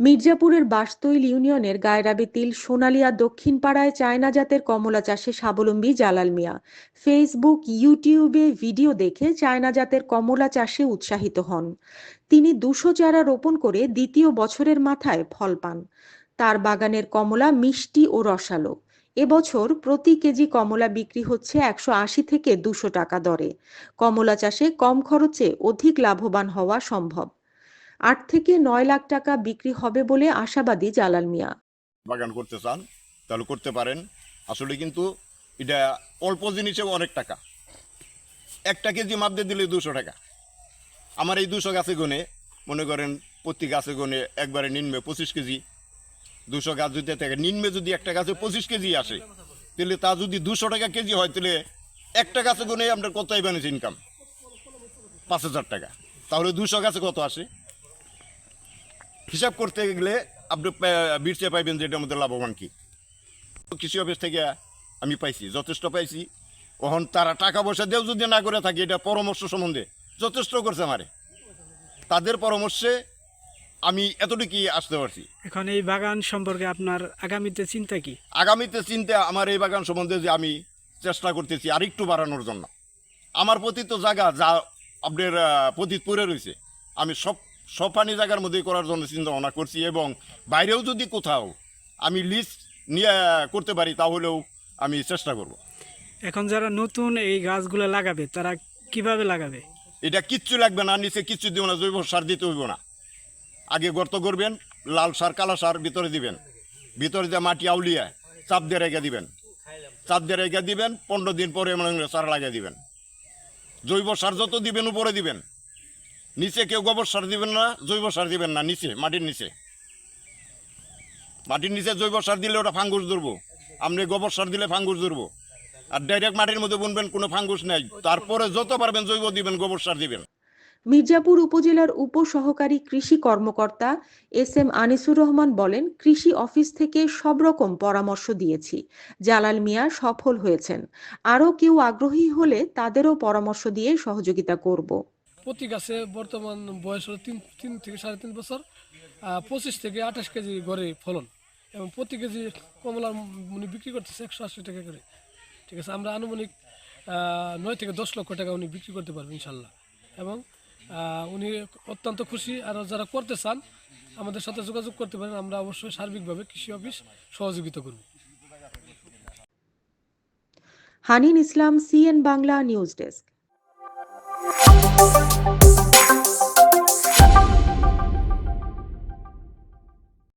মির্জাপুরের বাসতৈল ইউনিয়নের গায়রাবেতিল সোনালিয়া দক্ষিণ পাড়ায় চায়না জাতের কমলা চাষে স্বাবলম্বী জালাল মিয়া। ফেসবুক ইউটিউবে ভিডিও দেখে চায়না জাতের কমলা চাষে উৎসাহিত হন। তিনি দুশো চারা রোপণ করে দ্বিতীয় বছরের মাথায় ফল পান। তার বাগানের কমলা মিষ্টি ও রসালো। এবছর প্রতি কেজি কমলা বিক্রি হচ্ছে একশো আশি থেকে দুশো টাকা দরে। কমলা চাষে কম খরচে অধিক লাভবান হওয়া সম্ভব। আট থেকে নয় লাখ টাকা বিক্রি হবে বলে আশাবাদী জালাল মিয়া। বাগান করতে চান, তাহলে করতে পারেন। আসলে কিন্তু এটা অল্প জিনিসে অনেক টাকা। একটা কেজি মাপ দিয়ে দিলে দুশো টাকা। আমার এই দুশো গাছে গুনে, মনে করেন প্রতি গাছে গুনে একবারে নিম্নে পঁচিশ কেজি। দুশো গাছ যদি থাকে, নিম্নে যদি একটা গাছে পঁচিশ কেজি আসে, তাহলে তা যদি দুশো টাকা কেজি হয়, তাহলে একটা গাছে গুনে আপনার কত বানিয়েছে ইনকাম? পাঁচ হাজার টাকা। তাহলে দুশো গাছে কত আসে? হিসাব করতে গেলে আপনি বিরচে পাইবেন যে এটার মধ্যে লাভবান কি? কৃষি অফিস থেকে আমি পাইছি যথেষ্ট পাইছি। ওখন তারা টাকা পয়সা দিয়েও যদি না করে থাকে এটা পরামর্শ সম্বন্ধে যথেষ্ট করছে আমারে। তাদের পরামর্শে আমি এতটুকুই আসতে পারছি। এখন এই বাগান সম্পর্কে আপনার আগামীতে চিন্তা কি? আগামীতে চিন্তা আমার এই বাগান সম্বন্ধে যে আমি চেষ্টা করতেছি আরেকটু বাড়ানোর জন্য। আমার প্রতি তো জায়গা যা আপনার পতিত পড়ে রয়েছে। আমি সব সব জায়গার মধ্যে করার জন্য চিন্তা ভাবনা করছি এবং বাইরেও যদি কোথাও আমি লিস্ট নিয়ে করতে পারি তাহলেও আমি চেষ্টা করব। এখন যারা নতুন এই গাছগুলো লাগাবে তারা কীভাবে লাগাবে? এটা কিচ্ছু লাগবে না নিচে কিচ্ছু দিব না জৈব সার দিতে হইব না। আগে গর্ত করবেন লাল সার কালো সার ভিতরে দিবেন। ভিতরে দিয়ে মাটি আউলিয়ে চাপ দিয়ে রেখে দিবেন। চাপ দিয়ে রেখে দিবেন পনেরো দিন পরে সার লাগিয়ে দিবেন। জৈব সার যত দিবেন উপরে দিবেন। নিচে কেউ গোবর সার দিবেন না, জৈব সার দিবেন না, নিচে, মাটির নিচে। মাটির নিচে জৈব সার দিলে ওটা ফাঙ্গুস ধরবো। আপনি গোবর সার দিলে ফাঙ্গুস ধরবো। আর ডাইরেক্ট মাটির মধ্যে বুনবেন, কোনো ফাঙ্গুস নেই। তারপরে যত পারবেন জৈব দিবেন, গোবর সার দিবেন। মির্জাপুর উপজেলার উপসহকারী কৃষি কর্মকর্তা এস এম আনিসুর রহমান বলেন, কৃষি অফিস থেকে সব রকম পরামর্শ দিয়েছি। জালাল মিয়া সফল হয়েছেন। আরও কেউ আগ্রহী হলে তাদেরও পরামর্শ দিয়ে সহযোগিতা করব। প্রতি গাছে বর্তমান বয়স হলো তিন তিন থেকে সাড়ে তিন বছর পঁচিশ থেকে আঠাশ কেজি গড়ে ফলন। এবং প্রতি কেজি কমলা উনি বিক্রি করতেছে একশো আশি টাকা করে। ঠিক আছে, আমরা আনুমানিক নয় থেকে দশ লক্ষ টাকা উনি বিক্রি করতে পারবেন ইনশাল্লাহ এবং উনি অত্যন্ত খুশি, আর যারা করতে চান, আমাদের সাথে যোগাযোগ করতে পারেন, আমরা অবশ্যই সার্বিকভাবে কৃষি অফিস সহযোগিতা করব। Hanin Islam, CN Bangla news desk.